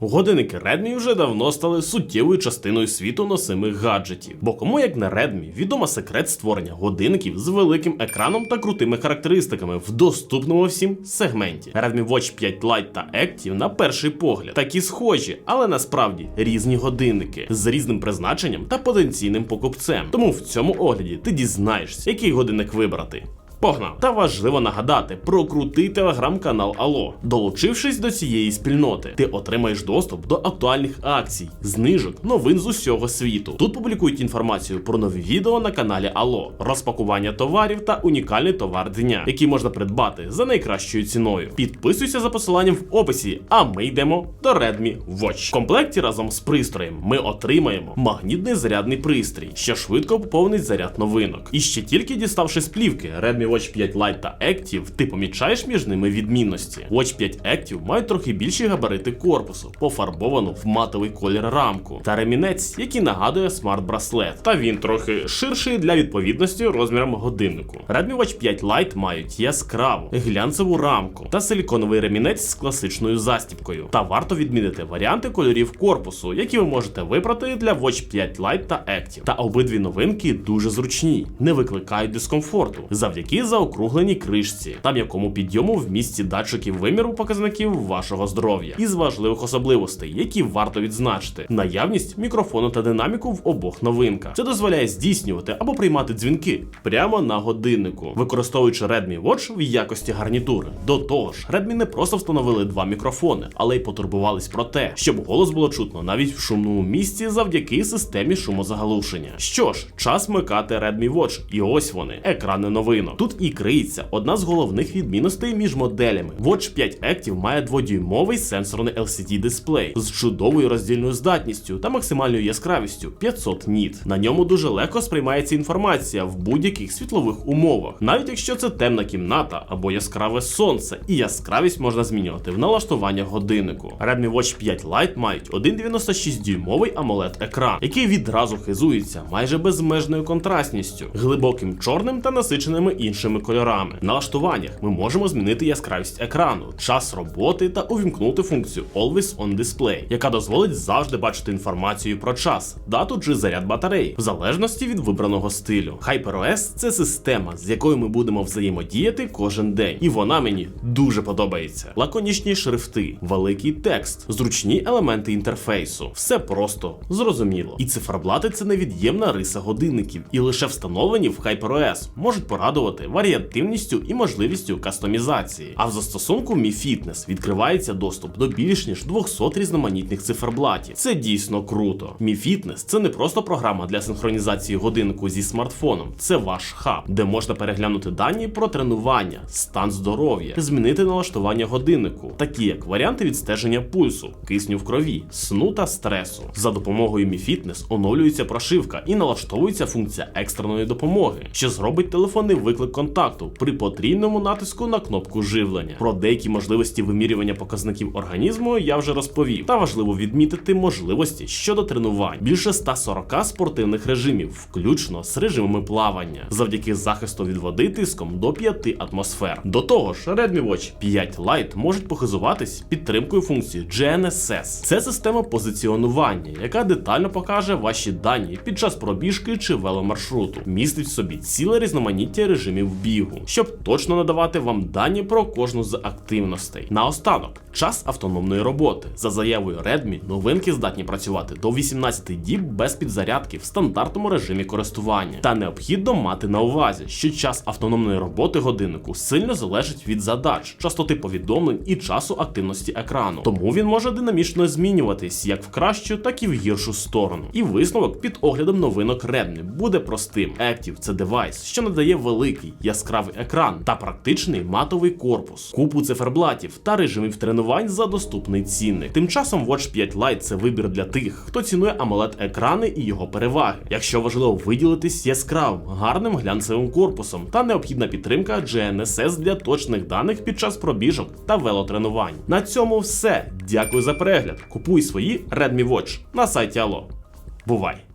Годинники Redmi вже давно стали суттєвою частиною світу носимих гаджетів. Бо кому як не Redmi відома секрет створення годинників з великим екраном та крутими характеристиками в доступному всім сегменті. Redmi Watch 5 Lite та Active на перший погляд такі схожі, але насправді різні годинники з різним призначенням та потенційним покупцем. Тому в цьому огляді ти дізнаєшся, який годинник вибрати. Погнав! Та важливо нагадати про крутий телеграм-канал Ало. Долучившись до цієї спільноти, ти отримаєш доступ до актуальних акцій, знижок, новин з усього світу. Тут публікують інформацію про нові відео на каналі Ало, розпакування товарів та унікальний товар дня, який можна придбати за найкращою ціною. Підписуйся за посиланням в описі, а ми йдемо до Redmi Watch. В комплекті разом з пристроєм ми отримаємо магнітний зарядний пристрій, що швидко поповнить заряд новинок. І ще тільки діставши з плівки Redmi Watch 5 Lite та Active, ти помічаєш між ними відмінності. Watch 5 Active мають трохи більші габарити корпусу, пофарбовану в матовий колір рамку, та ремінець, який нагадує смарт-браслет. Та він трохи ширший для відповідності розмірам годиннику. Redmi Watch 5 Lite мають яскраву глянцеву рамку та силіконовий ремінець з класичною застіпкою. Та варто відмінити варіанти кольорів корпусу, які ви можете вибрати для Watch 5 Lite та Active. Та обидві новинки дуже зручні, не викликають дискомфорту завдяки заокругленій кришці та м'якому підйому в місці датчиків виміру показників вашого здоров'я із важливих особливостей, які варто відзначити: наявність мікрофону та динаміку в обох новинках. Це дозволяє здійснювати або приймати дзвінки прямо на годиннику, використовуючи Redmi Watch в якості гарнітури. До того ж, Redmi не просто встановили два мікрофони, але й потурбувались про те, щоб голос було чутно навіть в шумному місці завдяки системі шумозаглушення. Що ж, час вмикати Redmi Watch, і ось вони, екрани новинок. Тут і криється одна з головних відмінностей між моделями. Watch 5 Active має дводюймовий сенсорний LCD дисплей з чудовою роздільною здатністю та максимальною яскравістю 500 ніт. На ньому дуже легко сприймається інформація в будь-яких світлових умовах, навіть якщо це темна кімната або яскраве сонце, і яскравість можна змінювати в налаштуваннях годиннику. Redmi Watch 5 Lite мають 1,96 дюймовий AMOLED екран, який відразу хизується майже безмежною контрастністю, глибоким чорним та насиченими іншими кольорами. В налаштуваннях ми можемо змінити яскравість екрану, час роботи та увімкнути функцію Always on Display, яка дозволить завжди бачити інформацію про час, дату чи заряд батареї, в залежності від вибраного стилю. HyperOS – це система, з якою ми будемо взаємодіяти кожен день, і вона мені дуже подобається. Лаконічні шрифти, великий текст, зручні елементи інтерфейсу. Все просто зрозуміло. І циферблати це невід'ємна риса годинників, і лише встановлені в HyperOS можуть порадувати варіативністю і можливістю кастомізації. А в застосунку Mi Fitness відкривається доступ до більш ніж 200 різноманітних циферблатів. Це дійсно круто. Mi Fitness – це не просто програма для синхронізації годиннику зі смартфоном, це ваш хаб, де можна переглянути дані про тренування, стан здоров'я, змінити налаштування годиннику, такі як варіанти відстеження пульсу, кисню в крові, сну та стресу. За допомогою Mi Fitness оновлюється прошивка і налаштовується функція екстреної допомоги, що зробить телефонний виклик контакту при потрібному натиску на кнопку живлення. Про деякі можливості вимірювання показників організму я вже розповів. Та важливо відмітити можливості щодо тренувань. Більше 140 спортивних режимів, включно з режимами плавання, завдяки захисту від води тиском до 5 атмосфер. До того ж, Redmi Watch 5 Lite можуть похизуватись підтримкою функції GNSS. Це система позиціонування, яка детально покаже ваші дані під час пробіжки чи веломаршруту. Містить в собі ціле різноманіття режимів бігу, щоб точно надавати вам дані про кожну з активностей. Наостанок, час автономної роботи. За заявою Redmi, новинки здатні працювати до 18 діб без підзарядки в стандартному режимі користування. Та необхідно мати на увазі, що час автономної роботи годиннику сильно залежить від задач, частоти повідомлень і часу активності екрану. Тому він може динамічно змінюватись як в кращу, так і в гіршу сторону. І висновок під оглядом новинок Redmi буде простим. Active – це девайс, що надає великий яскравий екран та практичний матовий корпус, купу циферблатів та режимів тренувань за доступний цінник. Тим часом Watch 5 Lite – це вибір для тих, хто цінує amoled екрани і його переваги. Якщо важливо виділитись яскравим, гарним глянцевим корпусом та необхідна підтримка GNSS для точних даних під час пробіжок та велотренувань. На цьому все. Дякую за перегляд. Купуй свої Redmi Watch на сайті Allo. Бувай!